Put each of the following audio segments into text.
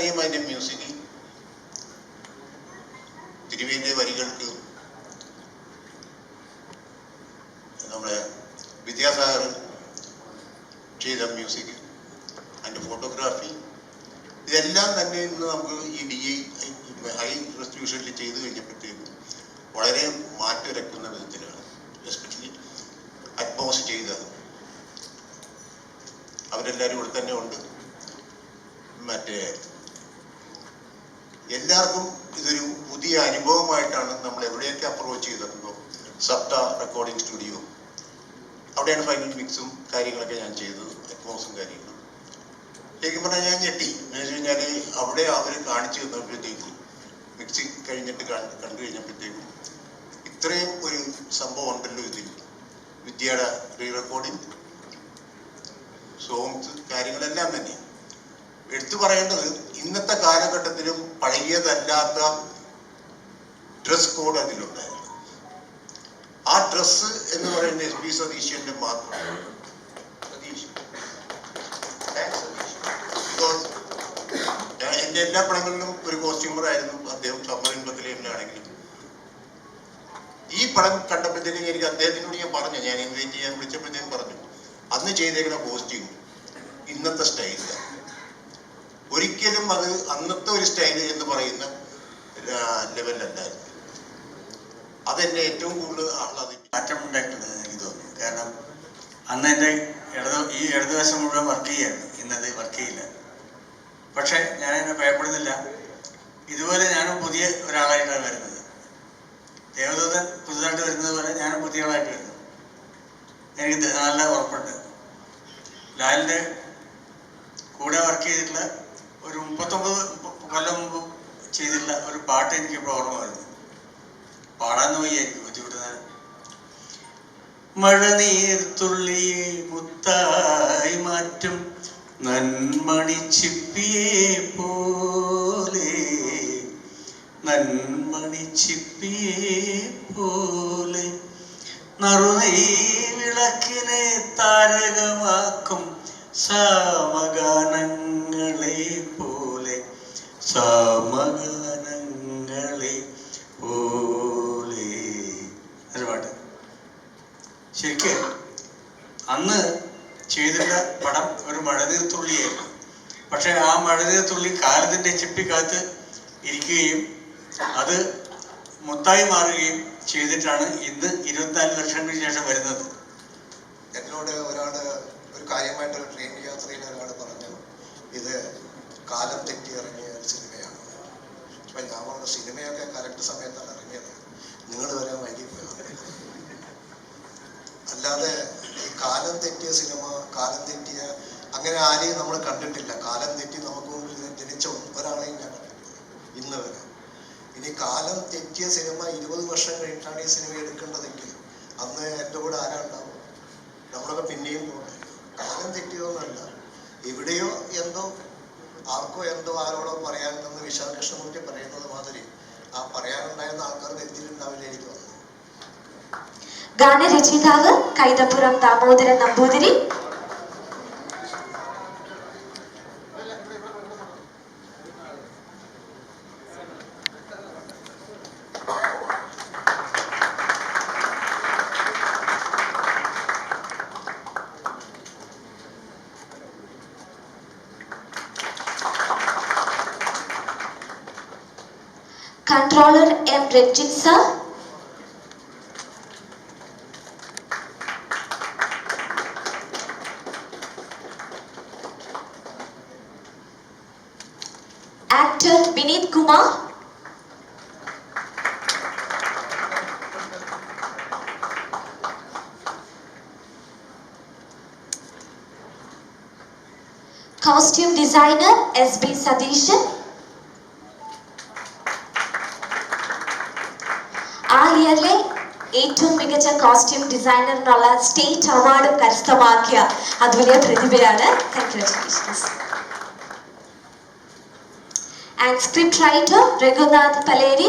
കാര്യം അതിന്റെ മ്യൂസിക് തിരുവേലിയുടെ വരികൾക്ക് നമ്മുടെ വിദ്യാസാഗർ ചെയ്ത മ്യൂസിക് അതിന്റെ ഫോട്ടോഗ്രാഫി ഇതെല്ലാം തന്നെ ഇന്ന് നമുക്ക് ഈ ഡി ഐ ഹൈ റെസ്റ്റിറ്റ്യൂഷനിൽ ചെയ്ത് കഴിഞ്ഞപ്പോഴത്തേക്കും വളരെ മാറ്റുരക്കുന്ന വിധത്തിലാണ്. എസ്പെഷ്യലി അറ്റ്മോസ് ചെയ്തത് അവരെല്ലാവരും ഇവിടെ തന്നെ ഉണ്ട്. മറ്റേ എല്ലാവർക്കും ഇതൊരു പുതിയ അനുഭവമായിട്ടാണ് നമ്മൾ എവിടെയൊക്കെ അപ്രോച്ച് ചെയ്തിട്ടുണ്ടോ? സപ്ത റെക്കോർഡിംഗ് സ്റ്റുഡിയോ അവിടെയാണ് ഫൈനൽ മിക്സും കാര്യങ്ങളൊക്കെ ഞാൻ ചെയ്തത് അറ്റ്മോസും കാര്യങ്ങളും. ശരിക്കും പറഞ്ഞാൽ ഞാൻ ഞെട്ടി. എന്ന് വെച്ച് കഴിഞ്ഞാൽ അവിടെ അവർ കാണിച്ചു തന്നപ്പോഴത്തേക്കും മിക്സിങ് കഴിഞ്ഞിട്ട് കണ്ട് കഴിഞ്ഞപ്പോഴത്തേക്കും ഇത്രയും ഒരു സംഭവം ഉണ്ടല്ലോ ഇതിൽ. വിദ്യയുടെ റീ റെക്കോർഡിംഗ് സോങ്സ് കാര്യങ്ങളെല്ലാം തന്നെ. എടുത്തു പറയേണ്ടത് ഇന്നത്തെ കാലഘട്ടത്തിലും പഴയതല്ലാത്ത ഡ്രസ് കോഡ് അതിലുണ്ടായിരുന്നു. ആ ഡ്രസ് എന്ന് പറയുന്നത് എസ് പി സതീശന്റെ മാത്രം സതീഷ് Thanks, സതീഷ്. Because എല്ലാ പടങ്ങളിലും ഒരു കോസ്റ്റ്യൂമർ ആയിരുന്നു. അദ്ദേഹം സമ്മതിൻപത്തിലെ ആണെങ്കിലും ഈ പടം കണ്ടപ്പോഴത്തേക്കും എനിക്ക് അദ്ദേഹത്തിനോട് ഞാൻ പറഞ്ഞു ഞാൻ ഇൻവൈറ്റ് ചെയ്യാൻ വിളിച്ചപ്പോഴത്തേക്കും പറഞ്ഞു അന്ന് ചെയ്തേക്കുന്ന കോസ്റ്റ്യൂം ഇന്നത്തെ സ്റ്റൈലില്ല ഒരിക്കലും അത് അന്നത്തെ ഒരു സ്റ്റൈൽ എന്ന് പറയുന്ന ലെവലിലല്ലായിരുന്നു അതെന്നെ ഏറ്റവും കൂടുതൽ ആഹ്ലാദിപ്പിച്ചു മാറ്റമുണ്ടായിട്ടുണ്ടെന്ന് എനിക്ക് തോന്നുന്നു. കാരണം അന്ന് എന്റെ ഇടത് ഈ ഇടതുവശം മുഴുവൻ വർക്ക് ചെയ്യായിരുന്നു. ഇന്നത് വർക്ക് ചെയ്യില്ല. പക്ഷേ ഞാൻ എന്നെ ഭയപ്പെടുന്നില്ല. ഇതുപോലെ ഞാനും പുതിയ ഒരാളായിട്ടാണ് വരുന്നത്. ദേവദൂതൻ പുതുതായിട്ട് വരുന്നത് പോലെ ഞാനും പുതിയ ആളായിട്ട് വരുന്നു. എനിക്ക് നല്ല ഉറപ്പുണ്ട്. ലാലിന്റെ കൂടെ വർക്ക് ചെയ്തിട്ടുള്ള ഒരു മുപ്പത്തൊമ്പത് കൊല്ലം മുമ്പ് ചെയ്തിട്ടുള്ള ഒരു പാട്ട് എനിക്കിപ്പോൾ ഓർമ്മ വരുന്നു. പാടാൻ വയ്യായിരിക്കും ബുദ്ധിമുട്ടുന്നത് മഴനീർത്തുള്ളിയെ മുത്തായി മാറ്റും നന്മണി ചിപ്പിയെ പോലെ. നന്മണി ചിപ്പിയെ പോലെ. നറുനീ വിളക്കിനെ താരകമാക്കും സാമഗാനങ്ങളെ ശരിക്ക് അന്ന് ചെയ്തിട്ട പടം ഒരു മഴനീർത്തുള്ളിയായിരുന്നു പക്ഷെ ആ മഴനീർത്തുള്ളി കാലത്തിന്റെ ചിപ്പിക്കകത്ത് ഇരിക്കുകയും അത് മുത്തായി മാറുകയും ചെയ്തിട്ടാണ് ഇന്ന് ഇരുപത്തിനാല് വർഷങ്ങൾക്ക് ശേഷം വരുന്നത്. എന്നോട് ഒരാൾ ഒരു കാര്യമായിട്ട് ട്രെയിൻ യാത്രയിൽ ഒരാൾ പറഞ്ഞു ഇത് കാലം തെറ്റി ഇറങ്ങിയ ഒരു സിനിമയാണ്. ഞാൻ പറഞ്ഞ സിനിമയൊക്കെ കറക്റ്റ് സമയത്താണ് ഇറങ്ങിയത്. നിങ്ങൾ വരാൻ വൈകിപ്പോയത് അല്ലാതെ ഈ കാലം തെറ്റിയ സിനിമ കാലം തെറ്റിയ അങ്ങനെ ആരെയും നമ്മൾ കണ്ടിട്ടില്ല. കാലം തെറ്റി നമുക്ക് ജനിച്ച ഒരാളെയും ഞാൻ കണ്ടിട്ടില്ല ഇന്ന് വരെ. ഇനി കാലം തെറ്റിയ സിനിമ ഇരുപത് വർഷം കഴിഞ്ഞിട്ടാണ് ഈ സിനിമ എടുക്കേണ്ടതെങ്കിൽ അന്ന് എന്റെ കൂടെ ആരാ ഉണ്ടാവും നമ്മളൊക്കെ പിന്നെയും പോകണം. കാലം തെറ്റിയതൊന്നല്ല എവിടെയോ എന്തോ ആർക്കോ എന്തോ ആരോടോ പറയാനുണ്ടെന്ന് വിശാൽ കൃഷ്ണമൂർത്തി പറയുന്നത് മാതിരി ആ പറയാനുണ്ടായിരുന്ന ആൾക്കാർ എത്തിയിട്ടുണ്ടാവില്ല എനിക്ക് തോന്നുന്നു ഗാനരചയിതാവ് Kaithapuram Damodaran Namboothiri controller M Ranjith sir Costume designer S B Satheesan ആ ഇയറിലെ ഏറ്റവും മികച്ച കോസ്റ്റ്യൂം ഡിസൈനറിനുള്ള സ്റ്റേറ്റ് അവാർഡും കരസ്ഥമാക്കിയ അതുലിയ പ്രതിഭയാണ് congratulations and script writer Raghunath Paleri.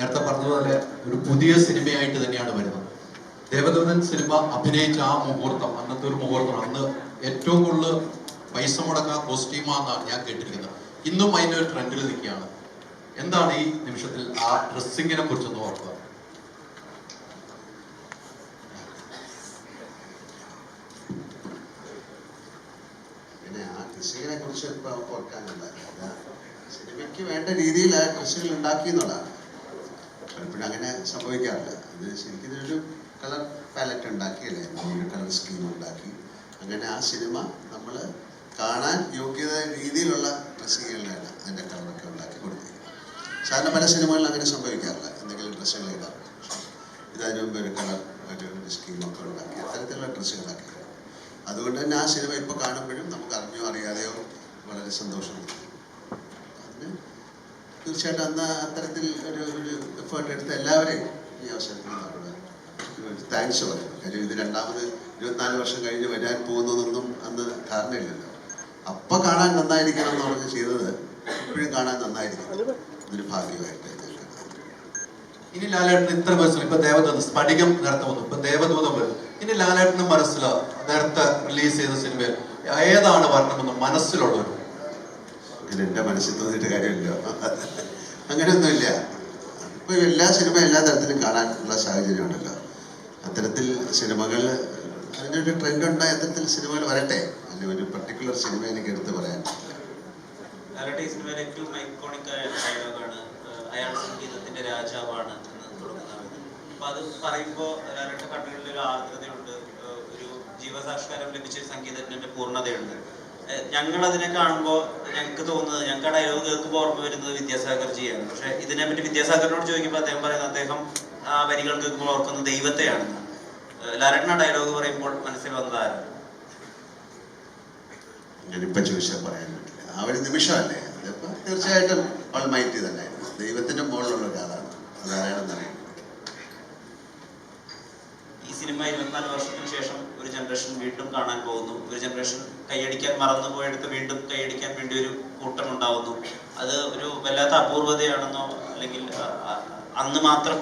നേരത്തെ പറഞ്ഞതുപോലെ ഒരു പുതിയ സിനിമയായിട്ട് തന്നെയാണ് വരുന്നത്. ദേവദൂതൻ സിനിമ അഭിനയിച്ച ആ മുഹൂർത്തം അന്നത്തെ ഒരു മുഹൂർത്തം അന്ന് ഏറ്റവും കൂടുതൽ പൈസ മുടക്കാൻ കോസ്റ്റ്യൂമാന്നാണ് ഞാൻ കേട്ടിരിക്കുന്നത്. ഇന്നും അതിന്റെ ട്രെൻഡിൽ നിൽക്കുകയാണ്. എന്താണ് ഈ നിമിഷത്തിൽ ആ ഡ്രസ്സിങ്ങിനെ കുറിച്ചൊന്ന് ഓർക്കുക. പിന്നെ കുറിച്ച് ഇപ്പൊ ഓർക്കാനില്ല സിനിമയ്ക്ക് വേണ്ട രീതിയിൽ കൃഷികൾ ഉണ്ടാക്കി എന്നുള്ളതാണ്. പലപ്പോഴും അങ്ങനെ സംഭവിക്കാറില്ല. ഇത് ശരിക്കും ഇതിനൊരു കളർ പാലറ്റ് ഉണ്ടാക്കി അല്ലേ ഒരു കളർ സ്കീം ഉണ്ടാക്കി. അങ്ങനെ ആ സിനിമ നമ്മൾ കാണാൻ യോഗ്യത രീതിയിലുള്ള ഡ്രസ്സുകളിലാണ് അതിന്റെ കളറൊക്കെ ഉണ്ടാക്കി കൊടുത്തിരിക്കുന്നത് സാധാരണ പല സിനിമകളിൽ അങ്ങനെ സംഭവിക്കാറില്ല. എന്തെങ്കിലും ഡ്രസ്സുകൾ ഇടാം. ഇത് മുമ്പ് ഒരു കളർ ഒരു സ്കീമൊക്കെ ഉണ്ടാക്കി അത്തരത്തിലുള്ള ഡ്രസ്സുകളൊക്കെ അതുകൊണ്ട് തന്നെ ആ സിനിമ ഇപ്പോൾ കാണുമ്പോഴും നമുക്ക് അറിഞ്ഞോ അറിയാതെയോ വളരെ സന്തോഷം. അതിന് തീർച്ചയായിട്ടും അന്ന് അത്തരത്തിൽ ഒരു ഒരു എഫേർട്ട് എടുത്ത എല്ലാവരെയും ഈ അവസരത്തിൽ താങ്ക്സ് പറയും കാര്യം ഇത് രണ്ടാമത് ഇരുപത്തിനാല് വർഷം കഴിഞ്ഞ് വരാൻ പോകുന്നതൊന്നും അന്ന് ധാരണയില്ലല്ലോ. അപ്പൊ കാണാൻ നന്നായിരിക്കണം എന്ന് പറഞ്ഞ് ചെയ്തത് ഇപ്പോഴും കാണാൻ നന്നായിരിക്കണം. ഒരു ഭാഗ്യമായിട്ട്. ഇനി ലാലേട്ടന് ഇത്ര മനസ്സിലായി ഇപ്പൊ ദേവദൂതം സ്ഫടികം നേരത്തെ വന്നു ഇപ്പൊ ദേവദൂതം വരും. ഇനി ലാലേട്ടന് മനസ്സിൽ നേരത്തെ റിലീസ് ചെയ്ത സിനിമയിൽ ഏതാണ് വരണമെന്ന് മനസ്സിലുള്ളവർ? എന്റെ മനസ്സിൽ തോന്നിയിട്ട് കാര്യമില്ല. അങ്ങനെയൊന്നുമില്ല. ഇപ്പോൾ എല്ലാ സിനിമ എല്ലാ തരത്തിലും കാണാനുള്ള സാഹചര്യമാണല്ലോ അത്തരത്തിൽ സിനിമകൾ അതിനൊരു ട്രെൻഡ് ഉണ്ടായ അത്തരത്തിൽ സിനിമകൾ വരട്ടെ. അല്ലെ ഒരു പർട്ടിക്കുലർ സിനിമ എനിക്ക് എടുത്ത് പറയാൻ. അയാൾ സംഗീതത്തിന്റെ രാജാവാണ് എന്ന് പറയുമ്പോൾ ഒരു ഒരു ജീവസാക്ഷാത്കാരം ലഭിച്ച സംഗീതജ്ഞന്റെ പൂർണതയുണ്ട്. ഞങ്ങൾ അതിനെ കാണുമ്പോൾ ഞങ്ങൾക്ക് തോന്നുന്നത് ഞങ്ങൾക്ക് ആ ഡയലോഗ് കേൾക്കുമ്പോൾ ഓർമ്മ വരുന്നത് വിദ്യാസാഗർജിയാണ് പക്ഷെ ഇതിനെപ്പറ്റി വിദ്യാസാഗറിനോട് ചോദിക്കുമ്പോൾ അദ്ദേഹം പറയുന്നത് അദ്ദേഹം ആ വരികൾ കേൾക്കുമ്പോൾ ഓർക്കുന്നത് ദൈവത്തെയാണെന്ന് ലരണ ഡയലോഗ് പറയുമ്പോൾ മനസ്സിൽ വന്നതാണ് ഞാനിപ്പോ ചോദിച്ചാൽ പറയാൻ പറ്റില്ല. ആ ഒരു നിമിഷമല്ലേ? അതിപ്പോ തീർച്ചയായിട്ടും ഓൾമൈറ്റി തന്നെ ദൈവത്തിന്റെ മുകളിലുള്ള ഒരാളാണ്. അതാരാണെന്ന് അറിയാം ഈ സിനിമ ഇരുപത്തിനാല് വർഷത്തിന് ശേഷം ഒരു ജനറേഷൻ വീണ്ടും കാണാൻ പോകുന്നു. ഒരു ജനറേഷൻ കൈയടിക്കാൻ മറന്നുപോയെടുത്ത് വീണ്ടും കൈയടിക്കാൻ വേണ്ടി ഒരു കൂട്ടം ഉണ്ടാവുന്നു അത് ഒരു വല്ലാത്ത അപൂർവതയാണെന്നോ അല്ലെങ്കിൽ അന്ന് മാത്രം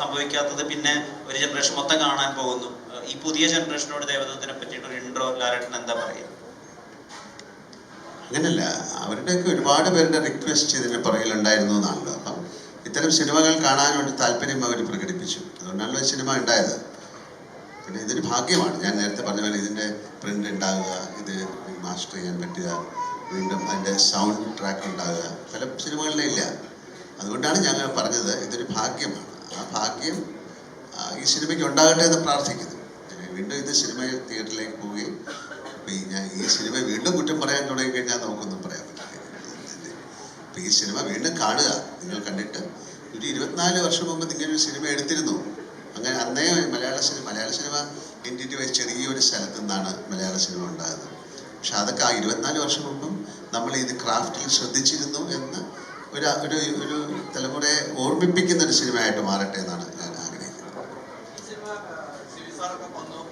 സംഭവിക്കാത്തത് പിന്നെ ഒരു ജനറേഷൻ മൊത്തം കാണാൻ പോകുന്നു. ഈ പുതിയ ജനറേഷനോട് ദേവദത്തിനെ പറ്റിയിട്ട് ഒരു ഇൻട്രോ ലാലേട്ടൻ എന്താ പറയുക? അങ്ങനല്ല. അവരുടെയൊക്കെ ഒരുപാട് പേരുടെ റിക്വസ്റ്റ് ഇതിന്റെ പുറകിലുണ്ടായിരുന്നു എന്നാണല്ലോ. അപ്പം ഇത്തരം സിനിമകൾ കാണാൻ വേണ്ടി താല്പര്യം അവർ പ്രകടിപ്പിച്ചു. അതുകൊണ്ടാണല്ലോ ഈ സിനിമ ഉണ്ടായത്. പിന്നെ ഇതൊരു ഭാഗ്യമാണ്. ഞാൻ നേരത്തെ പറഞ്ഞ പോലെ ഇതിന്റെ പ്രിന്റ് ഉണ്ടാകുക മാസ്റ്റർ ചെയ്യാൻ പറ്റുക വീണ്ടും അതിന്റെ സൗണ്ട് ട്രാക്ക് ഉണ്ടാകുക. പല സിനിമകളിലും ഇല്ല അതുകൊണ്ടാണ് ഞങ്ങൾ പറഞ്ഞത്. ഇതൊരു ഭാഗ്യമാണ്. ആ ഭാഗ്യം ഈ സിനിമയ്ക്ക് ഉണ്ടാകട്ടെ എന്ന് പ്രാർത്ഥിക്കുന്നു. വീണ്ടും ഇത് സിനിമ തിയേറ്ററിലേക്ക് പോവുകയും അപ്പൊ ഈ ഞാൻ ഈ സിനിമ വീണ്ടും കുറ്റം പറയാൻ തുടങ്ങി കഴിഞ്ഞാൽ നമുക്കൊന്നും പറയാൻ പറ്റില്ല. അപ്പം ഈ സിനിമ വീണ്ടും കാണുക. നിങ്ങൾ കണ്ടിട്ട് ഒരു ഇരുപത്തിനാല് വർഷം മുമ്പ് നിങ്ങളൊരു സിനിമ എടുത്തിരുന്നു. അങ്ങനെ അന്നേ മലയാള സിനിമ മലയാള സിനിമ വൈസ് ചെറിയൊരു സ്ഥലത്തു നിന്നാണ് മലയാള സിനിമ ഉണ്ടാകുന്നത്. പക്ഷെ അതൊക്കെ ആ ഇരുപത്തിനാല് വർഷം മുമ്പും നമ്മൾ ഇത് ക്രാഫ്റ്റിൽ ശ്രദ്ധിച്ചിരുന്നു എന്ന് ഒരു ഒരു ഒരു തലമുറയെ ഓർമ്മിപ്പിക്കുന്ന ഒരു സിനിമയായിട്ട് മാറട്ടെ എന്നാണ് ഞാൻ ആഗ്രഹിക്കുന്നത്.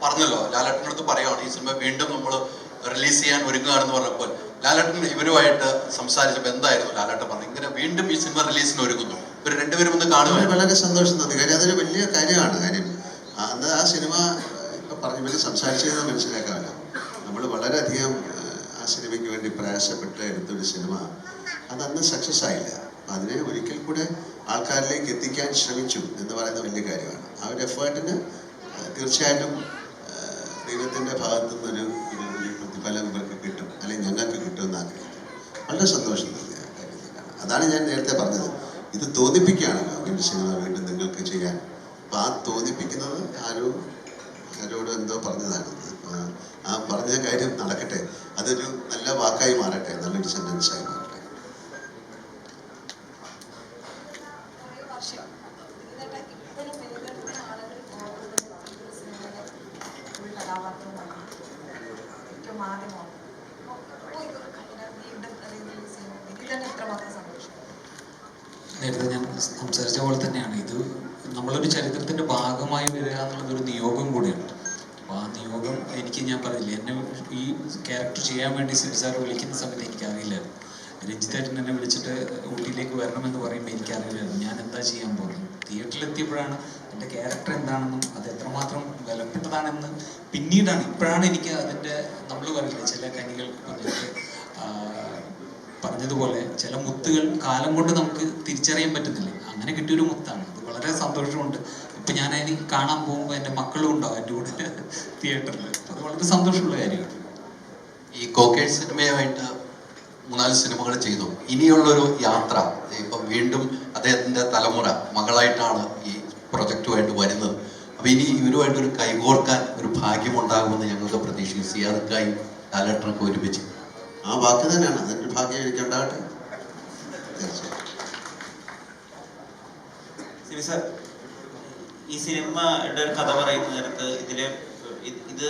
പറഞ്ഞല്ലോ ലാലേട്ടനടുത്ത് പറയുകയാണ് ഈ സിനിമ വീണ്ടും നമ്മൾ റിലീസ് ചെയ്യാൻ ഒരുങ്ങുകയാണെന്ന് പറഞ്ഞപ്പോൾ. ലാലേട്ടൻ ഇവരുമായിട്ട് സംസാരിച്ചപ്പോൾ എന്തായിരുന്നു? ലാലേട്ടൻ പറഞ്ഞു ഇങ്ങനെ വീണ്ടും ഈ സിനിമ റിലീസിന് ഒരുങ്ങുന്നു. ഇവർ രണ്ടുപേരും ഒന്ന് കാണുക വളരെ സന്തോഷം തോന്നി. കാര്യം അതൊരു വലിയ കാര്യമാണ്. കാര്യം അന്ന് ആ സിനിമ ഇപ്പൊ പറഞ്ഞു സംസാരിച്ചത് മനസ്സിലാക്കാമല്ലോ നമ്മൾ വളരെയധികം ആ, സിനിമയ്ക്ക് വേണ്ടി പ്രയാസപ്പെട്ട് എടുത്തൊരു സിനിമ. അതന്ന് സക്സസ് ആയില്ല. അതിനെ ഒരിക്കൽ കൂടെ ആൾക്കാരിലേക്ക് എത്തിക്കാൻ ശ്രമിച്ചു എന്ന് പറയുന്ന വലിയ കാര്യമാണ്. ആ ഒരു എഫേർട്ടിന് തീർച്ചയായിട്ടും ദൈവത്തിന്റെ ഭാഗത്തു നിന്നൊരു ഒരു ഒരു പ്രതിഫലം ഇവർക്ക് കിട്ടും. അല്ലെങ്കിൽ ഞങ്ങൾക്ക് കിട്ടുമെന്ന് ആഗ്രഹിക്കുന്നു. വളരെ സന്തോഷം അതാണ് ഞാൻ നേരത്തെ പറഞ്ഞത്. ഇത് തോന്നിപ്പിക്കുകയാണല്ലോ ഇങ്ങനെ സിനിമ വീണ്ടും നിങ്ങൾക്ക് ചെയ്യാൻ. അപ്പം ആ തോന്നിപ്പിക്കുന്നത് ആരോ ആരോട് എന്തോ പറഞ്ഞതാണ്. ആ പറഞ്ഞ കാര്യം നടക്കട്ടെ. അതൊരു നല്ല വാക്കായി മാറട്ടെ. നല്ലൊരു സെന്റൻസായി മാറട്ടെ. നേരത്തെ ഞാൻ സംസാരിച്ച പോലെ തന്നെയാണ്. ഇത് നമ്മളൊരു ചരിത്രത്തിന്റെ ഭാഗമായി വരിക എന്നുള്ളത് ഒരു നിയോഗം കൂടിയാണ്. ആ എനിക്ക് ഞാൻ പറഞ്ഞില്ല എന്നെ ഈ ക്യാരക്ടർ ചെയ്യാൻ വേണ്ടി സിബി സാർ വിളിക്കുന്ന സമയത്ത് എനിക്കറിയില്ലായിരുന്നു രഞ്ജിത്തേട്ടൻ എന്നെ വിളിച്ചിട്ട് ഊട്ടിയിലേക്ക് വരണമെന്ന് പറയുമ്പോൾ എനിക്കറിയില്ലായിരുന്നു ഞാൻ എന്താ ചെയ്യാൻ പോകുന്നത്? തിയേറ്ററിൽ എത്തിയപ്പോഴാണ് എന്റെ ക്യാരക്ടർ എന്താണെന്നും അത് എത്രമാത്രം വിലപ്പെട്ടതാണെന്ന് പിന്നീടാണ്. ഇപ്പോഴാണ് എനിക്ക് അതിന്റെ നമ്മൾ പറയില്ലേ ചില കനികൾ പറഞ്ഞതുപോലെ ചില മുത്തുകൾ കാലം കൊണ്ട് നമുക്ക് തിരിച്ചറിയാൻ പറ്റുന്നില്ല. അങ്ങനെ കിട്ടിയൊരു മുത്താണ്. അത് വളരെ സന്തോഷമുണ്ട്. ഇപ്പൊ ഞാൻ അതിന് കാണാൻ പോകുമ്പോൾ എന്റെ മക്കളും ഉണ്ടാവും എന്റെ കൂടെ തിയേറ്ററിൽ അത് വളരെ സന്തോഷമുള്ള കാര്യമാണ്. ഈ കോക്കേഡ് സിനിമയുമായിട്ട് മൂന്നാൽ സിനിമകൾ ചെയ്തു. ഇനിയുള്ളൊരു യാത്ര ഇപ്പം വീണ്ടും അദ്ദേഹത്തിന്റെ തലമുറ മകളായിട്ടാണ് ഈ പ്രൊജക്റ്റുമായിട്ട് വരുന്നത്. അപ്പം ഇനി ഇവരുമായിട്ട് ഒരു കൈകോർക്കാൻ ഒരു ഭാഗ്യമുണ്ടാകുമെന്ന് ഞങ്ങൾക്ക് പ്രതീക്ഷിക്കും സിയാദക്കായും ലാലേട്ടനൊക്കെ ഒരുമിച്ച്. ആ വാക്ക് തന്നെയാണ്. അതിന്റെ ഭാഗ്യം എനിക്കുണ്ടാകട്ടെ. തീർച്ചയായും ശരി സാർ. ഈ സിനിമയുടെ ഒരു കഥ പറയുന്ന നേരത്ത് ഇതിലെ ഇത്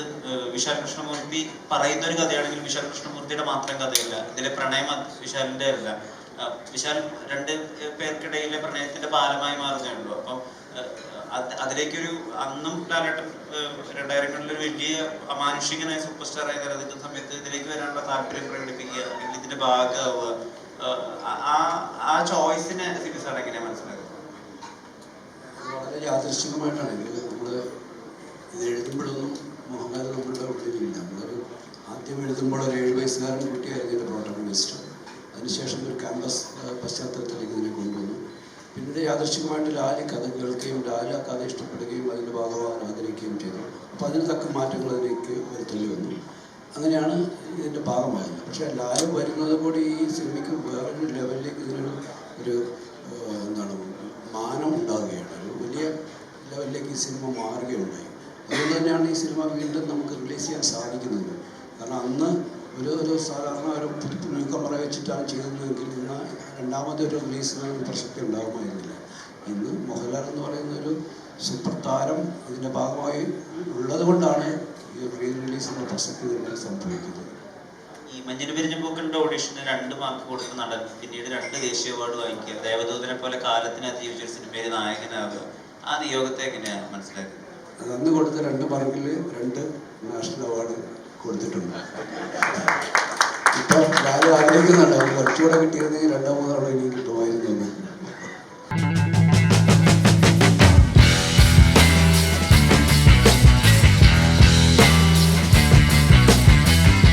വിശാൽ കൃഷ്ണമൂർത്തി പറയുന്ന ഒരു കഥയാണെങ്കിൽ വിശാൽ കൃഷ്ണമൂർത്തിയുടെ മാത്രം കഥയല്ല. ഇതിലെ പ്രണയം വിശാലിന്റെ അല്ല. വിശാൽ രണ്ട് പേർക്കിടയിലെ പ്രണയത്തിന്റെ പാലമായി മാറുന്നേ അപ്പം അതിലേക്കൊരു അന്നും ലാലേട്ടൻ രണ്ടായിരങ്ങളിൽ ഒരു വലിയ അമാനുഷികനായ സൂപ്പർ സ്റ്റാർ ആയി നിലനിൽക്കുന്ന സമയത്ത് ഇതിലേക്ക് വരാനുള്ള താല്പര്യം പ്രകടിപ്പിക്കുക അല്ലെങ്കിൽ ഇതിന്റെ ഭാഗമാവുക ആ- ആ ചോയ്സിനെ സിബി സാർ എങ്ങനെയാണ് മനസ്സിലാക്കുന്നത്? വളരെ യാദൃശ്ചികമായിട്ടാണ് ഇത് നമ്മൾ ഇത് എഴുതുമ്പോഴൊന്നും മോഹൻലാൽ നമ്മളുടെ ഉള്ളിലില്ല നമ്മളൊരു ആദ്യം എഴുതുമ്പോൾ ഒരു ഏഴ് വയസ്സുകാരൻ കുട്ടിയായിരുന്നു എന്റെ പ്രോട്ടഗണിസ്റ്റ് അതിനുശേഷം ഒരു ക്യാമ്പസ് പശ്ചാത്തലത്തിലേക്ക് ഇതിനെ കൊണ്ടുവന്നു. പിന്നീട് യാദൃശ്ചികമായിട്ട് ലാൽ കഥ കേൾക്കുകയും ലാൽ ആ കഥ ഇഷ്ടപ്പെടുകയും അതിന്റെ ഭാഗമാകാൻ ആഗ്രഹിക്കുകയും ചെയ്തു. അപ്പോൾ അതിന് തക്ക മാറ്റങ്ങൾ അതിലേക്ക് വരുത്തേണ്ടി വന്നു. അങ്ങനെയാണ് ഇതിന്റെ ഭാഗമായത്. പക്ഷേ ലാൽ വരുന്നത് കൂടി ഈ സിനിമയ്ക്ക് വേറൊരു ലെവലിലേക്ക് ഇതിനൊരു ഒരു എന്താണ് മാനം ഉണ്ടാവുകയാണ്. ലെവലിലേക്ക് ഈ സിനിമ മാറുകയുണ്ടായി. അതുകൊണ്ട് തന്നെയാണ് ഈ സിനിമ വീണ്ടും നമുക്ക് റിലീസ് ചെയ്യാൻ സാധിക്കുന്നത്. കാരണം അന്ന് ഒരു ഒരു സാധാരണ ഒരു പുതുക്കമറ വെച്ചിട്ടാണ് ചെയ്യുന്നതെങ്കിൽ ഇന്ന് രണ്ടാമത്തെ ഒരു റിലീസ് പ്രസക്തി ഉണ്ടാകുമായിരുന്നില്ല. ഇന്ന് മോഹൻലാൽ എന്ന് പറയുന്ന ഒരു സൂപ്പർ താരം ഇതിന്റെ ഭാഗമായി ഉള്ളത് കൊണ്ടാണ് ഈ റീ റിലീസിന്റെ പ്രസക്തി തന്നെ സംഭവിക്കുന്നത്. ഈ മഞ്ഞിന് പിരിഞ്ഞ പൂക്കളുടെ ഓഡീഷന് രണ്ട് മാർക്ക് കൊടുത്ത നടൻ പിന്നീട് രണ്ട് ദേശീയ അവാർഡ് വാങ്ങിക്കുക. ദേവദൂതനെ പോലെ കാലത്തിന് അതിജീവിച്ച സിനിമയിൽ നായകനാവുക. ആ നിയോഗത്തെ എങ്ങനെയാണ് മനസ്സിലാക്കുന്നത്? അന്ന് കൊടുത്ത രണ്ട് മാർക്കിൽ രണ്ട് നാഷണൽ അവാർഡ് കൊടുത്തിട്ടുണ്ട്. ഇപ്പം ലാൽ ആഗ്രഹിക്കുന്നുണ്ട്. കുറച്ചുകൂടെ കിട്ടിയിരുന്നെങ്കിൽ രണ്ടോ മൂന്നോ ഇനി കിട്ടുമായിരുന്നു